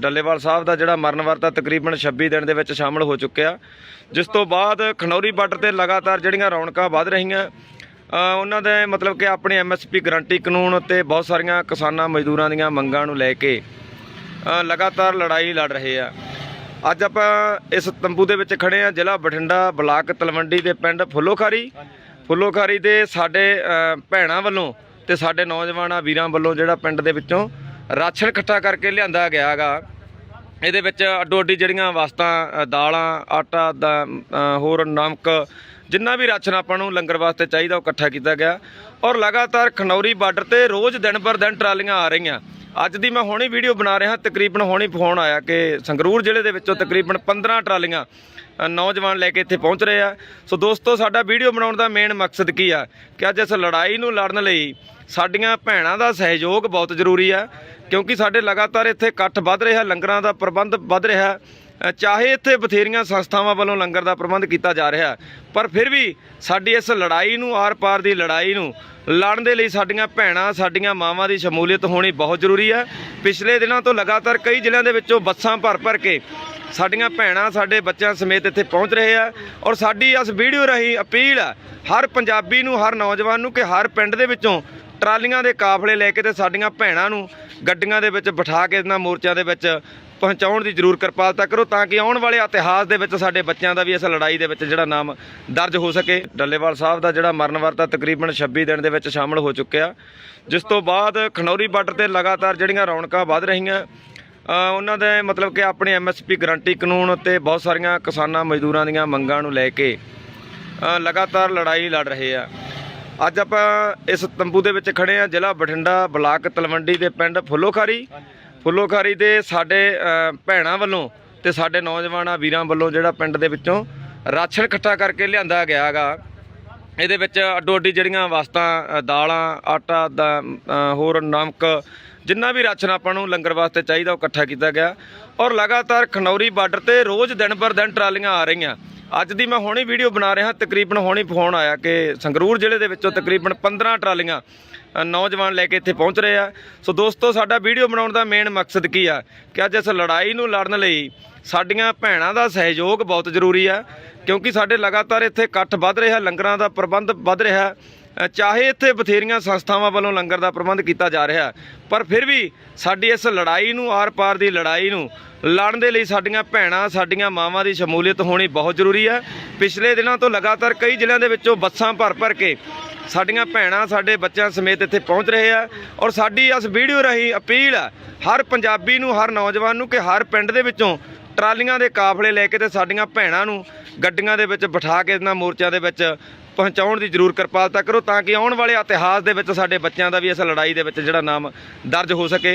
ਡੱਲੇਵਾਲ ਸਾਹਿਬ ਦਾ ਜਿਹੜਾ ਮਰਨ ਵਰਤਾ ਤਕਰੀਬਨ 26 ਦਿਨ ਦੇ ਵਿੱਚ ਸ਼ਾਮਲ ਹੋ ਚੁੱਕਿਆ। ਜਿਸ ਤੋਂ ਬਾਅਦ ਖਨੌਰੀ ਬਾਰਡਰ ਤੇ ਲਗਾਤਾਰ ਜਿਹੜੀਆਂ ਰੌਣਕਾਂ ਵੱਧ ਰਹੀਆਂ ਉਹਨਾਂ ਦੇ ਮਤਲਬ ਕਿ ਆਪਣੇ ਐਮਐਸਪੀ ਗਰੰਟੀ ਕਾਨੂੰਨ ਤੇ ਬਹੁਤ ਸਾਰੀਆਂ ਕਿਸਾਨਾਂ ਮਜ਼ਦੂਰਾਂ ਦੀਆਂ ਮੰਗਾਂ ਨੂੰ ਲੈ ਕੇ ਲਗਾਤਾਰ ਲੜਾਈ ਲੜ ਰਹੇ ਆ। ਅੱਜ ਆਪਾਂ ਇਸ ਤੰਬੂ ਦੇ ਵਿੱਚ ਖੜੇ ਆ ਜ਼ਿਲ੍ਹਾ ਬਠਿੰਡਾ ਬਲਾਕ ਤਲਵੰਡੀ ਦੇ ਪਿੰਡ ਫੁੱਲੋਖਾਰੀ। ਫੁੱਲੋਖਾਰੀ ਦੇ ਸਾਡੇ ਅ, ਭੈਣਾਂ ਵੱਲੋਂ ਤੇ ਸਾਡੇ ਨੌਜਵਾਨਾਂ ਵੀਰਾਂ ਵੱਲੋਂ ਜਿਹੜਾ ਪਿੰਡ ਦੇ ਵਿੱਚੋਂ ਰਾਸ਼ਨ ਇਕੱਠਾ ਕਰਕੇ ਲਿਆਂਦਾ ਗਿਆ ਗਾ ਇਹਦੇ ਵਿੱਚ ਅੱਡੋ ਅੱਡੀ ਜਿਹੜੀਆਂ ਵਸਤਾਂ ਦਾਲਾਂ, ਆਟਾ, ਦਾ ਹੋਰ ਨਮਕ, ਜਿੰਨਾ ਵੀ ਰਾਸ਼ਨ ਆਪਾਂ ਨੂੰ ਲੰਗਰ ਵਾਸਤੇ ਚਾਹੀਦਾ ਉਹ ਇਕੱਠਾ ਕੀਤਾ ਗਿਆ। ਔਰ ਲਗਾਤਾਰ ਖਨੌਰੀ ਬਾਰਡਰ ਤੇ ਰੋਜ਼ ਦਿਨ ਪਰ ਦਿਨ ਟਰਾਲੀਆਂ ਆ ਰਹੀਆਂ। ਅੱਜ ਦੀ ਮੈਂ ਹੁਣੀ ਵੀਡੀਓ ਬਣਾ ਰਿਹਾ ਤਕਰੀਬਨ ਹੁਣੀ ਫੋਨ ਆਇਆ ਕਿ ਸੰਗਰੂਰ ਜ਼ਿਲ੍ਹੇ ਦੇ ਵਿੱਚੋਂ ਤਕਰੀਬਨ 15 ਟਰਾਲੀਆਂ ਨੌਜਵਾਨ ਲੈ ਕੇ ਇੱਥੇ ਪਹੁੰਚ ਰਹੇ ਆ। ਸੋ ਦੋਸਤੋ, ਸਾਡਾ ਵੀਡੀਓ ਬਣਾਉਣ ਦਾ ਮੇਨ ਮਕਸਦ ਕੀ ਆ? ਕਿ ਅੱਜ ਇਸ ਲੜਾਈ ਨੂੰ ਲੜਨ ਲਈ ਸਾਡੀਆਂ ਭੈਣਾਂ ਦਾ ਸਹਿਯੋਗ ਬਹੁਤ ਜ਼ਰੂਰੀ ਆ, ਕਿਉਂਕਿ ਸਾਡੇ ਲਗਾਤਾਰ ਇੱਥੇ ਇਕੱਠ ਵੱਧ ਰਿਹਾ, ਲੰਗਰਾਂ ਦਾ ਪ੍ਰਬੰਧ ਵੱਧ ਰਿਹਾ ਚਾਹੇ ਇੱਥੇ ਬਥੇਰੀਆਂ ਸੰਸਥਾਵਾਂ ਵੱਲੋਂ ਲੰਗਰ ਦਾ ਪ੍ਰਬੰਧ ਕੀਤਾ ਜਾ ਰਿਹਾ, ਪਰ ਫਿਰ ਵੀ ਸਾਡੀ ਇਸ ਲੜਾਈ ਨੂੰ ਆਰ-ਪਾਰ ਦੀ ਲੜਾਈ ਨੂੰ ਲੜਨ ਦੇ ਲਈ ਸਾਡੀਆਂ ਭੈਣਾਂ, ਸਾਡੀਆਂ ਮਾਵਾਂ ਦੀ ਸ਼ਮੂਲੀਅਤ ਹੋਣੀ ਬਹੁਤ ਜ਼ਰੂਰੀ ਹੈ ਪਿਛਲੇ ਦਿਨਾਂ ਤੋਂ ਲਗਾਤਾਰ ਕਈ ਜ਼ਿਲ੍ਹਿਆਂ ਦੇ ਵਿੱਚੋਂ ਬੱਸਾਂ ਭਰ-ਭਰ ਕੇ ਸਾਡੀਆਂ ਭੈਣਾਂ, ਸਾਡੇ ਬੱਚਿਆਂ ਸਮੇਤ ਇੱਥੇ ਪਹੁੰਚ ਰਹੇ ਆ ਔਰ ਸਾਡੀ ਇਸ ਵੀਡੀਓ ਰਾਹੀਂ ਅਪੀਲ ਆ, ਹਰ ਪੰਜਾਬੀ ਨੂੰ, ਹਰ ਨੌਜਵਾਨ ਨੂੰ ਕਿ ਹਰ ਪਿੰਡ ਦੇ ਵਿੱਚੋਂ ਟਰਾਲੀਆਂ ਦੇ ਕਾਫਲੇ ਲੈ ਕੇ ਤੇ ਸਾਡੀਆਂ ਭੈਣਾਂ ਨੂੰ ਗੱਡੀਆਂ ਦੇ ਵਿੱਚ ਬਿਠਾ ਕੇ ਇਹਨਾਂ ਮੋਰਚਿਆਂ ਦੇ ਵਿੱਚ ਪਹੁੰਚਾਉਣ ਦੀ ਜ਼ਰੂਰ ਕਿਰਪਾਲਤਾ ਕਰੋ ਤਾਂ ਕਿ ਆਉਣ ਵਾਲੇ ਇਤਿਹਾਸ ਦੇ ਵਿੱਚ ਸਾਡੇ ਬੱਚਿਆਂ ਦਾ ਵੀ ਇਸ ਲੜਾਈ ਦੇ ਵਿੱਚ ਜਿਹੜਾ ਨਾਮ ਦਰਜ ਹੋ ਸਕੇ। ਡੱਲੇਵਾਲ ਸਾਹਿਬ ਦਾ ਜਿਹੜਾ ਮਰਨ ਵਰਤਾ ਤਕਰੀਬਨ 26 ਦਿਨ ਦੇ ਵਿੱਚ ਸ਼ਾਮਲ ਹੋ ਚੁੱਕਿਆ। ਜਿਸ ਤੋਂ ਬਾਅਦ ਖਨੌਰੀ ਬਾਰਡਰ ਤੇ ਲਗਾਤਾਰ ਜਿਹੜੀਆਂ ਰੌਣਕਾਂ ਵੱਧ ਰਹੀਆਂ ਉਹਨਾਂ ਦੇ ਮਤਲਬ ਕਿ ਆਪਣੇ ਐਮਐਸਪੀ ਗਰੰਟੀ ਕਾਨੂੰਨ ਤੇ ਬਹੁਤ ਸਾਰੀਆਂ ਕਿਸਾਨਾਂ ਮਜ਼ਦੂਰਾਂ ਦੀਆਂ ਮੰਗਾਂ ਨੂੰ ਲੈ ਕੇ ਲਗਾਤਾਰ ਲੜਾਈ ਲੜ ਰਹੇ ਆ। ਅੱਜ ਆਪਾਂ ਇਸ ਤੰਬੂ ਦੇ ਵਿੱਚ ਖੜੇ ਆ ਜ਼ਿਲ੍ਹਾ ਬਠਿੰਡਾ ਬਲਾਕ ਤਲਵੰਡੀ ਦੇ ਪਿੰਡ ਫੁੱਲੋਖਾਰੀ। ਫੁੱਲੋਖਾਰੀ ਦੇ ਸਾਡੇ ਭੈਣਾਂ ਵੱਲੋਂ ਤੇ ਸਾਡੇ ਨੌਜਵਾਨਾਂ ਵੀਰਾਂ ਵੱਲੋਂ ਜਿਹੜਾ ਪਿੰਡ ਦੇ ਵਿੱਚੋਂ ਰਾਸ਼ਨ ਇਕੱਠਾ ਕਰਕੇ ਲਿਆਂਦਾ ਗਿਆ ਗਾ ਇਹਦੇ ਵਿੱਚ ਅੱਡੋ ਅੱਡੀ ਜਿਹੜੀਆਂ ਵਸਤਾਂ ਦਾਲਾਂ, ਆਟਾ, ਦਾ ਹੋਰ ਨਮਕ, ਜਿੰਨਾ ਵੀ ਰਾਸ਼ਨ ਆਪਾਂ ਨੂੰ ਲੰਗਰ ਵਾਸਤੇ ਚਾਹੀਦਾ ਉਹ ਇਕੱਠਾ ਕੀਤਾ ਗਿਆ। ਔਰ ਲਗਾਤਾਰ ਖਨੌਰੀ ਬਾਰਡਰ ਤੇ ਰੋਜ਼ ਦਿਨ ਪਰ ਦਿਨ ਟਰਾਲੀਆਂ ਆ ਰਹੀਆਂ। ਅੱਜ ਦੀ ਮੈਂ ਹੁਣੀ ਵੀਡੀਓ ਬਣਾ ਰਿਹਾ, ਤਕਰੀਬਨ ਹੁਣੇ ਫੋਨ ਆਇਆ ਕਿ ਸੰਗਰੂਰ ਜ਼ਿਲ੍ਹੇ ਦੇ ਵਿੱਚੋਂ ਤਕਰੀਬਨ 15 ਟਰਾਲੀਆਂ ਨੌਜਵਾਨ ਲੈ ਕੇ ਇੱਥੇ ਪਹੁੰਚ ਰਹੇ ਆ। ਸੋ ਦੋਸਤੋ, ਸਾਡਾ ਵੀਡੀਓ ਬਣਾਉਣ ਦਾ ਮੇਨ ਮਕਸਦ ਕੀ ਆ? ਕਿ ਅੱਜ ਇਸ ਲੜਾਈ ਨੂੰ ਲੜਨ ਲਈ ਸਾਡੀਆਂ ਭੈਣਾਂ ਦਾ ਸਹਿਯੋਗ ਬਹੁਤ ਜ਼ਰੂਰੀ ਆ, ਕਿਉਂਕਿ ਸਾਡੇ ਲਗਾਤਾਰ ਇੱਥੇ ਇਕੱਠ ਵੱਧ ਰਿਹਾ, ਲੰਗਰਾਂ ਦਾ ਪ੍ਰਬੰਧ ਵੱਧ ਰਿਹਾ। ਚਾਹੇ ਇੱਥੇ ਬਥੇਰੀਆਂ ਸੰਸਥਾਵਾਂ ਵੱਲੋਂ ਲੰਗਰ ਦਾ ਪ੍ਰਬੰਧ ਕੀਤਾ ਜਾ ਰਿਹਾ ਪਰ ਫਿਰ ਵੀ ਸਾਡੀ ਇਸ ਲੜਾਈ ਨੂੰ ਆਰ-ਪਾਰ ਦੀ ਲੜਾਈ ਨੂੰ ਲੜਨ ਦੇ ਲਈ ਸਾਡੀਆਂ ਭੈਣਾਂ, ਸਾਡੀਆਂ ਮਾਵਾਂ ਦੀ ਸ਼ਮੂਲੀਅਤ ਹੋਣੀ ਬਹੁਤ ਜ਼ਰੂਰੀ ਹੈ। ਪਿਛਲੇ ਦਿਨਾਂ ਤੋਂ ਲਗਾਤਾਰ ਕਈ ਜ਼ਿਲ੍ਹਿਆਂ ਦੇ ਵਿੱਚੋਂ ਬੱਸਾਂ ਭਰ-ਭਰ ਕੇ ਸਾਡੀਆਂ ਭੈਣਾਂ, ਸਾਡੇ ਬੱਚਿਆਂ ਸਮੇਤ ਇੱਥੇ ਪਹੁੰਚ ਰਹੇ ਆ ਔਰ ਸਾਡੀ ਇਸ ਵੀਡੀਓ ਰਾਹੀਂ ਅਪੀਲ ਹੈ, ਹਰ ਪੰਜਾਬੀ ਨੂੰ, ਹਰ ਨੌਜਵਾਨ ਨੂੰ ਕਿ ਹਰ ਪਿੰਡ ਦੇ ਵਿੱਚੋਂ ਟਰਾਲੀਆਂ ਦੇ ਕਾਫਲੇ ਲੈ ਕੇ ਤੇ ਸਾਡੀਆਂ ਭੈਣਾਂ ਨੂੰ ਗੱਡੀਆਂ ਦੇ ਵਿੱਚ ਬਿਠਾ ਕੇ ਇਹਨਾਂ ਮੋਰਚਿਆਂ ਦੇ ਵਿੱਚ ਪਹੁੰਚਾਉਣ ਦੀ ਜ਼ਰੂਰ ਕਿਰਪਾਲਤਾ ਕਰੋ ਤਾਂ ਕਿ ਆਉਣ ਵਾਲੇ ਇਤਿਹਾਸ ਦੇ ਵਿੱਚ ਸਾਡੇ ਬੱਚਿਆਂ ਦਾ ਵੀ ਇਸ ਲੜਾਈ ਦੇ ਵਿੱਚ ਜਿਹੜਾ ਨਾਮ ਦਰਜ ਹੋ ਸਕੇ।